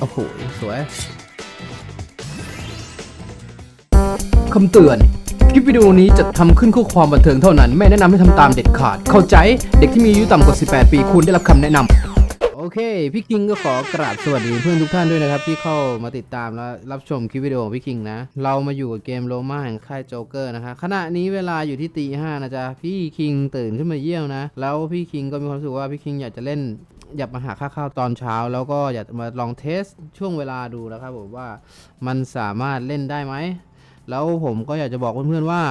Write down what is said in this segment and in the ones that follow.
โอ้โห สวย คำเตือน คลิปวิดีโอนี้จะทำขึ้นเพื่อความบันเทิงเท่านั้น ไม่แนะนำให้ทำตามเด็ดขาด เข้าใจ เด็กที่มีอายุต่ำกว่า 18 ปีควรได้รับคำแนะนำ โอเค พี่คิงก็ขอกราบสวัสดีเพื่อนทุกท่านด้วยนะครับ ที่เข้ามาติดตามและรับชมคลิปวิดีโอของพี่คิงนะ เรามาอยู่กับเกมโลมาแห่งค่ายโจ๊กเกอร์นะฮะขณะนี้เวลาอยู่ที่ตีห้านะจ๊ะ พี่คิงตื่นขึ้นมาเยี่ยวนะ แล้วพี่คิงก็มีความรู้สึกว่าพี่คิงอยากจะเล่น อย่ามาหาค่าข้าวตอนเช้า แล้วก็อย่ามาลองเทสช่วงเวลาดูนะครับผมว่ามันสามารถเล่นได้ไหม แล้วผมก็อยากจะบอกเพื่อนๆว่า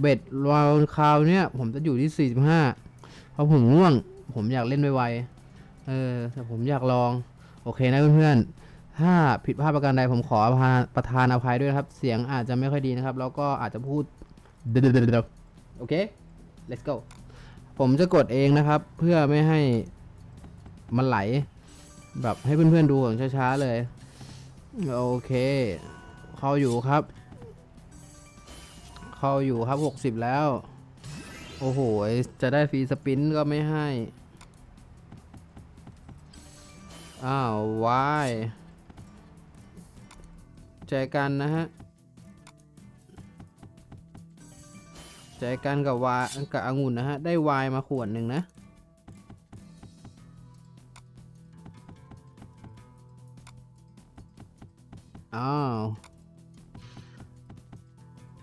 เบ็ดวาลคราวเนี้ยผมจะอยู่ที่ 45 เพราะผมง่วง ผมอยากเล่นไวๆเออแต่ผมอยากลอง โอเคนะเพื่อนๆ ถ้าผิดพลาดประการใดผมขอประทานอภัยด้วยนะครับ เสียงอาจจะไม่ค่อยดีนะครับ แล้วก็อาจจะพูดเดๆๆๆโอเค let's go ผมจะกดเองนะครับ เพื่อไม่ให้ มันไหล แบบให้เพื่อนๆดูอย่างช้าๆเลย โอเค เข้าอยู่ครับ เข้าอยู่ครับหกสิบแล้ว โอ้โห จะได้ฟรีสปินก็ไม่ให้ อ้าววายใจกันนะฮะใจกันกับวายกับองุ่นนะฮะ ได้วายมาขวดหนึ่งนะ อ้าว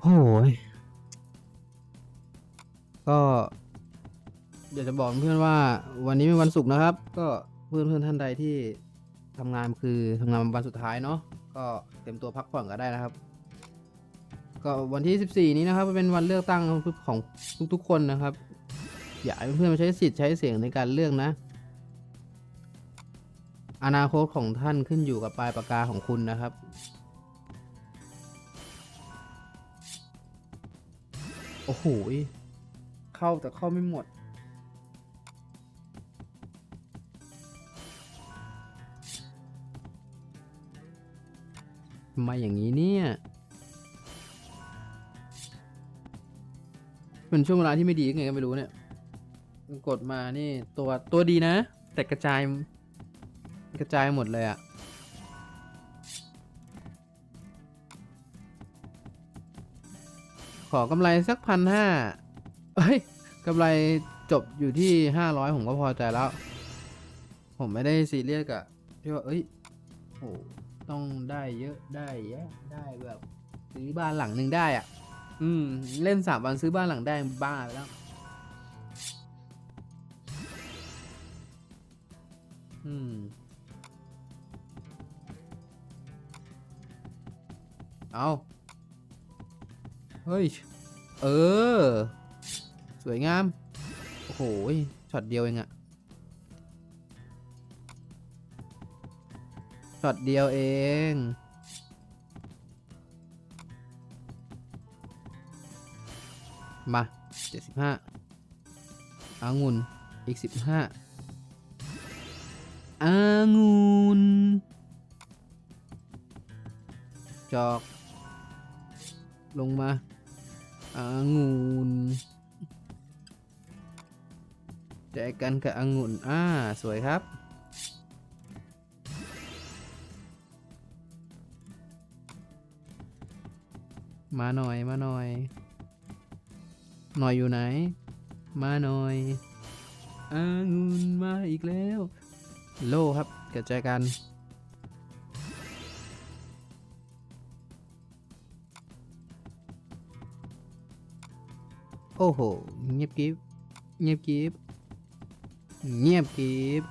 โอ้ยก็อยากจะบอกเพื่อนว่า วันนี้เป็นวันศุกร์นะครับ ก็เพื่อนเพื่อนๆท่านใดที่ทำงานคือทำงานวันสุดท้ายเนาะก็เต็มตัวพักผ่อนก็ได้นะครับ ก็วันที่ 14 นี้นะครับเป็นวันเลือกตั้งของทุกๆคนนะครับ อยากให้เพื่อนๆมาใช้สิทธิ์ใช้เสียงในการเลือกนะ อนาคตของท่านขึ้นอยู่กับปลายปากกาของคุณนะครับ โอ้โหยเข้าแต่เข้าไม่หมดทำไมาอย่างนี้เนี่ย เป็นช่วงเวลาที่ไม่ดียังไงก็ไม่รู้เนี่ย กดมานี่ตัวตัวดีนะ แต่กระจาย กระจายหมดเลยอะขอกำไรสักพันห้าเฮ้ยกำไรจบอยู่ที่ห้าร้อยผมก็พอใจแล้ว ผมไม่ได้ซีเรียสกับที่ว่าเอ้ยโหต้องได้เยอะได้แยะได้แบบซื้อบ้านหลังหนึ่งได้อะ อืม เล่นสามวันซื้อบ้านหลังได้บ้าไปแล้ว อืม เอาเฮ้ย เออ สวยงาม โอ้โหช็อตเดียวเองอะช็อตเดียวเองมาเจ็ดสิบห้าอางุ่นอีกสิบห้าอางุ่นจอก ลงมาอางุ่นแจกกันกับองุ่นอ่าสวยครับ มาหน่อยมาหน่อย หน่อยอยู่ไหน มาหน่อยอางุ่นมาอีกแล้ว โลครับกระจายกัน โอ้โห เงียบกริบเงียบกริบเงียบกริบ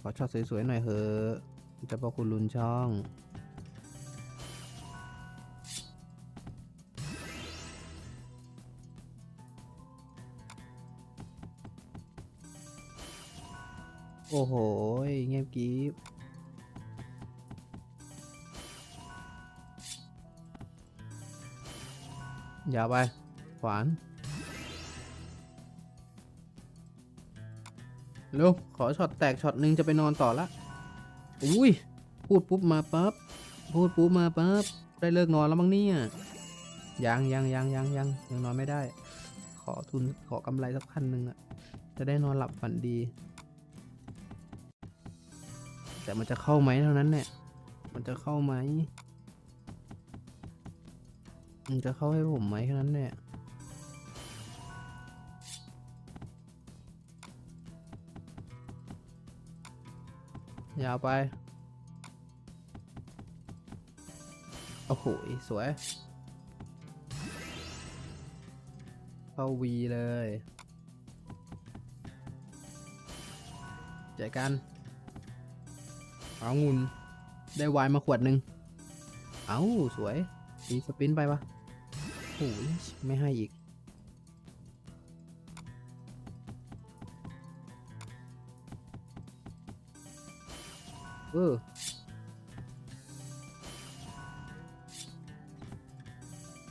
ขอช็อตสวยๆหน่อยเถอะจะพอคุณลุนช่องโอ้โห เงียบกริบ ยาวไป ขวานเร็วขอช็อตแตกช็อตหนึ่งจะไปนอนต่อละอุ้ย พูดปุ๊บมาปั๊บ พูดปุ๊บมาปั๊บ ได้เลิกนอนแล้วมั้งเนี่ยยังยังยังยังยังยังนอนไม่ได้ ขอทุนขอกำไรสักพันหนึ่งอะจะได้นอนหลับฝันดี แต่มันจะเข้าไหมเท่านั้นเนี่ย มันจะเข้าไหม มันจะเข้าให้ผมไหมแค่นั้นเนี่ยยาวไป โอ้โห สวย เข้าวีเลยเจอกัน เอางุนได้ไวน์มาขวดหนึ่ง เอาสวย ตีสปินไปปะโอ้ยไม่ให้อีก เออ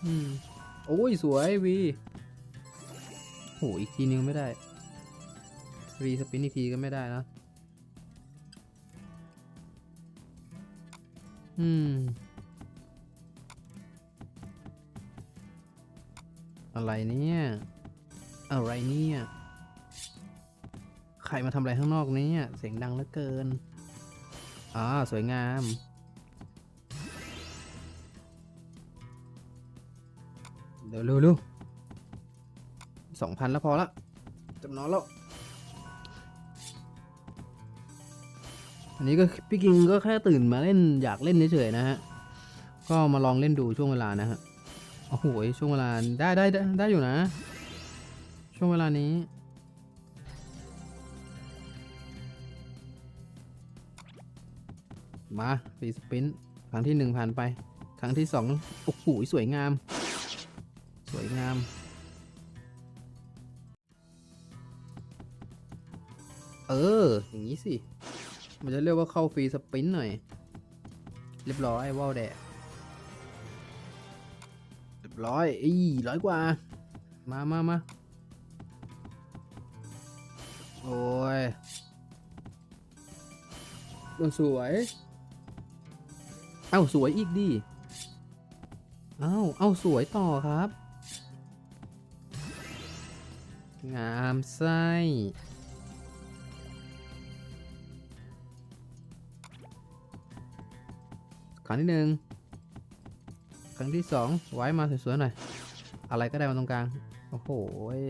อืม โอ้ย สวยวีโหอีกทีนึงไม่ได้ รีสปินอีกทีก็ไม่ได้นะ อืม อะไรเนี่ย อะไรเนี่ย ใครมาทำอะไรข้างนอกเนี่ย เสียงดังเหลือเกิน อ่า สวยงามเร็วเร็วเร็วสองพันแล้วพอละจำนอนแล้ว อันนี้ก็พี่กิงก็แค่ตื่นมาเล่นอยากเล่นเฉยๆนะฮะ ก็มาลองเล่นดูช่วงเวลานะฮะ โอ้โหช่วงเวลาได้ได้ได้ได้อยู่นะ ช่วงเวลานี้มาฟรีสปินครั้งที่หนึ่งผ่านไป ครั้งที่สองโอ้โหสวยงาม สวยงาม เออ อย่างนี้สิ มันจะเรียกว่าเข้าฟรีสปินหน่อย เรียบร้อยว่าวแดด ร้อยอีร้อยกว่า มามามาโอ้ยมันสวย เอ้าสวยอีกดิ เอ้า เอ้าสวยต่อครับ งามไส้ครั้งที่หนึ่ง รั้งที่สองไว้มาสวยๆหน่อย อะไรก็ได้มาตรงกลาง โอ้โห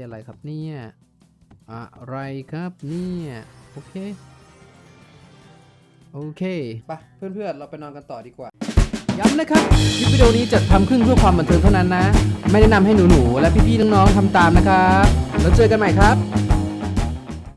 อะไรครับเนี่ย อะไรครับเนี่ย โอเค โอเคปะเพื่อนๆ เราไปนอนกันต่อดีกว่า ย้ำนะครับ คลิปวิดีโอนี้จัดทำขึ้นเพื่อความบันเทิงเท่านั้นนะ ไม่แนะนำให้หนูๆ และพี่ๆ น้องๆทำตามนะครับ แล้วเจอกันใหม่ครับ